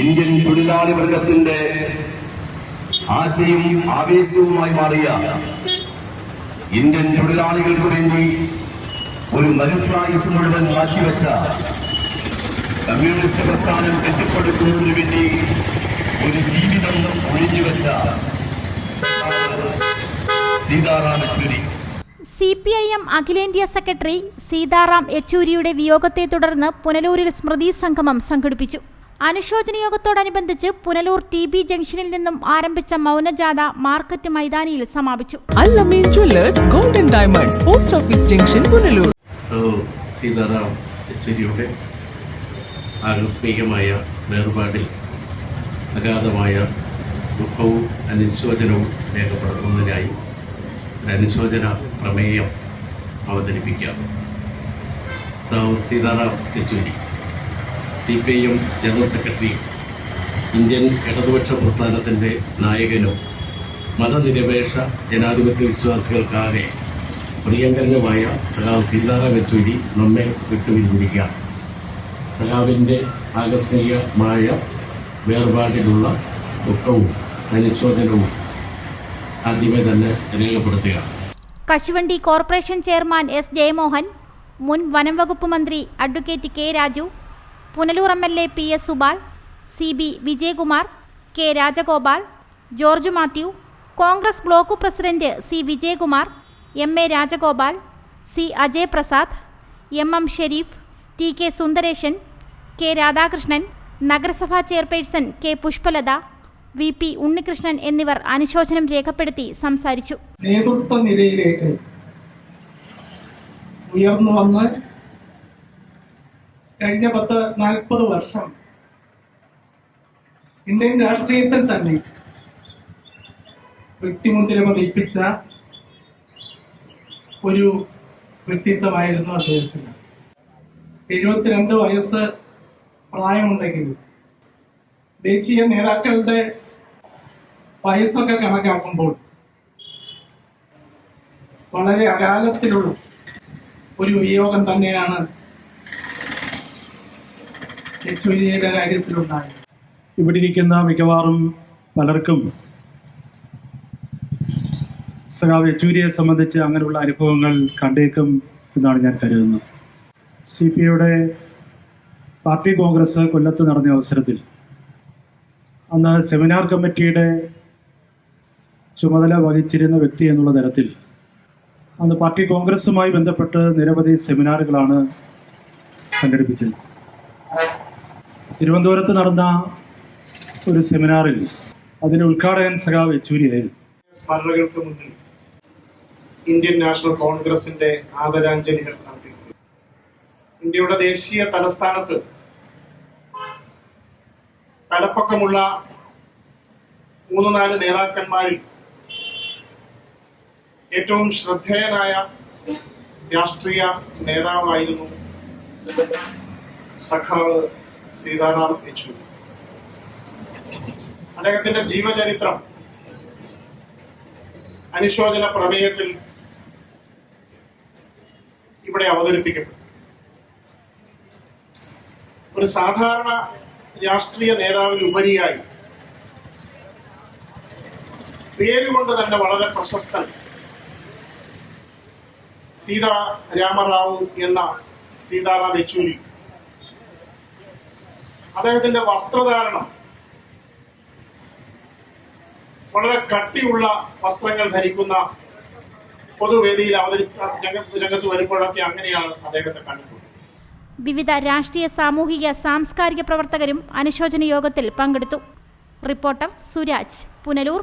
Indian തൊഴിലാളി വർഗത്തിന്റെ ആശയും ആവേശവുമായി മാറിയ Indian തൊഴിലാളികൾക്ക് വേണ്ടി ഒരു മനുഷ്യായുസ് മുഴുവൻ മാറ്റിവെച്ച കമ്മ്യൂണിസ്റ്റ് പ്രസ്ഥാനം കെട്ടിപ്പടുക്കുന്നതിന് വേണ്ടി ഒരു ജീവിതം ഒഴിഞ്ഞുവെച്ച Sitaram Yechury. C P I M അഖിലേന്ത്യാ സെക്രട്ടറി സീതാറാം യെച്ചൂരിയുടെ വിയോഗത്തെ തുടർന്ന് പുനലൂരിൽ സ്മൃതി സംഗമം സംഘടിപ്പിച്ചു. അനുശോചന യോഗത്തോടനുബന്ധിച്ച് പുനലൂർ ടി ബി ജംഗ്ഷനിൽ നിന്നും ആരംഭിച്ച മൗനജാഥ മാർക്കറ്റ് മൈതാനിയിൽ സമാപിച്ചു. Allameen jewellers golden diamonds post office junction Punalur. So Sitaram യെച്ചൂരിയുടെ ആകസ്മികമായ വേർപാടിൽ അഗാധമായ ദുഃഖവും അനുശോചനവും രേഖപ്പെടുത്തുന്നതിനായി അനുശോചന പ്രമേയം അവതരിപ്പിക്കാം. So Sitaram Yechury. C P I M general സെക്രട്ടറിയും ഇന്ത്യൻ ഇടതുപക്ഷ പ്രസ്ഥാനത്തിന്റെ നായകനും മതനിരപേക്ഷ ജനാധിപത്യ വിശ്വാസികൾക്കാകെ പ്രിയങ്കരനുമായ സഖാവ് സീതാറാം യെച്ചൂരി നമ്മെ വിട്ടുപിരിഞ്ഞിരിക്കുകയാണ്. സഖാവിന്റെ ആകസ്മികമായ വേർപാടിലുള്ള ദുഃഖവും അനുശോചനവും ആദ്യമേ തന്നെ രേഖപ്പെടുത്തുക കശുവണ്ടി കോർപ്പറേഷൻ ചെയർമാൻ എസ് ജയമോഹൻ മുൻ വനംവകുപ്പ് മന്ത്രി advocate K Raju Punalur M L A P S Subal C B Vijayakumar K Rajagopal George Mathew Congress block president C Vijayakumar M A Rajagopal C Ajay Prasad M M Sharif T K Sundaresan K Radhakrishnan നഗരസഭാ chairperson K Pushpalatha V P Unnikrishnan എന്നിവർ അനുശോചനം രേഖപ്പെടുത്തി സംസാരിച്ചു. നേതൃത്വ നിലയിലേക്ക് ഉയർന്നു വന്ന് കഴിഞ്ഞ പത്ത് നാൽപ്പത് വർഷം ഇന്ത്യൻ രാഷ്ട്രീയത്തിൽ തന്നെ വ്യക്തിമുദ്രമ ലയിപ്പിച്ച ഒരു വ്യക്തിത്വമായിരുന്നു അദ്ദേഹത്തിന്. എഴുപത്തിരണ്ട് വയസ്സ് പ്രായമുണ്ടെങ്കിലും ദേശീയ നേതാക്കളുടെ വയസ്സൊക്കെ കണക്കാക്കുമ്പോൾ വളരെ അകാലത്തിലുള്ള ഒരു വിയോഗം തന്നെയാണ് ഇവിടെ ഇരിക്കുന്ന മിക്കവാറും പലർക്കും സഖാവ് യെച്ചൂരിയെ സംബന്ധിച്ച് അങ്ങനെയുള്ള അനുഭവങ്ങൾ കണ്ടേക്കും എന്നാണ് ഞാൻ കരുതുന്നത്. സി പി ഐയുടെ പാർട്ടി കോൺഗ്രസ് കൊല്ലത്ത് നടന്ന അവസരത്തിൽ അന്ന് സെമിനാർ കമ്മിറ്റിയുടെ ചുമതല വഹിച്ചിരുന്ന വ്യക്തി എന്നുള്ള തരത്തിൽ അന്ന് പാർട്ടി കോൺഗ്രസുമായി ബന്ധപ്പെട്ട് നിരവധി സെമിനാറുകളാണ് സംഘടിപ്പിച്ചത് തിരുവനന്തപുരത്ത് നടന്ന ഒരു സെമിനാറിൽ അതിന് ഉദ്ഘാടകൻ സഖാവ് യെച്ചൂരിയായിരുന്നു. സ്മരണകൾക്ക് മുന്നിൽ ഇന്ത്യൻ നാഷണൽ കോൺഗ്രസിന്റെ ആദരാഞ്ജലികൾ അർപ്പിക്കുന്നു. ഇന്ത്യയുടെ ദേശീയ തലസ്ഥാനത്ത് തലപ്പക്കമുള്ള മൂന്ന് നാല് നേതാക്കന്മാരിൽ ഏറ്റവും ശ്രദ്ധേയനായ രാഷ്ട്രീയ നേതാവായിരുന്നു സഖാവ് സീതാറാം യെച്ചൂരി. അദ്ദേഹത്തിന്റെ ജീവചരിത്രം അനുശോചന പ്രമേയത്തിൽ ഇവിടെ അവതരിപ്പിക്കപ്പെട്ടു. ഒരു സാധാരണ രാഷ്ട്രീയ നേതാവിനുപരിയായി പേരുകൊണ്ട് തന്നെ വളരെ പ്രശസ്തൻ സീതാ രാമറാവു എന്ന സീതാറാം യെച്ചൂരി അദ്ദേഹത്തിന്റെ വസ്ത്രധാരണം വളരെ കട്ടിയുള്ള വസ്ത്രങ്ങൾ ധരിക്കുന്ന പൊതുവേദിയിൽ അവതരി രംഗത്ത് വരുമ്പോഴൊക്കെ അങ്ങനെയാണ് അദ്ദേഹത്തെ കണ്ടിട്ടുള്ളത്. വിവിധ രാഷ്ട്രീയ സാമൂഹിക സാംസ്കാരിക പ്രവർത്തകരും അനുശോചന യോഗത്തിൽ പങ്കെടുത്തു. റിപ്പോർട്ടർ സുരാജ് പുനലൂർ.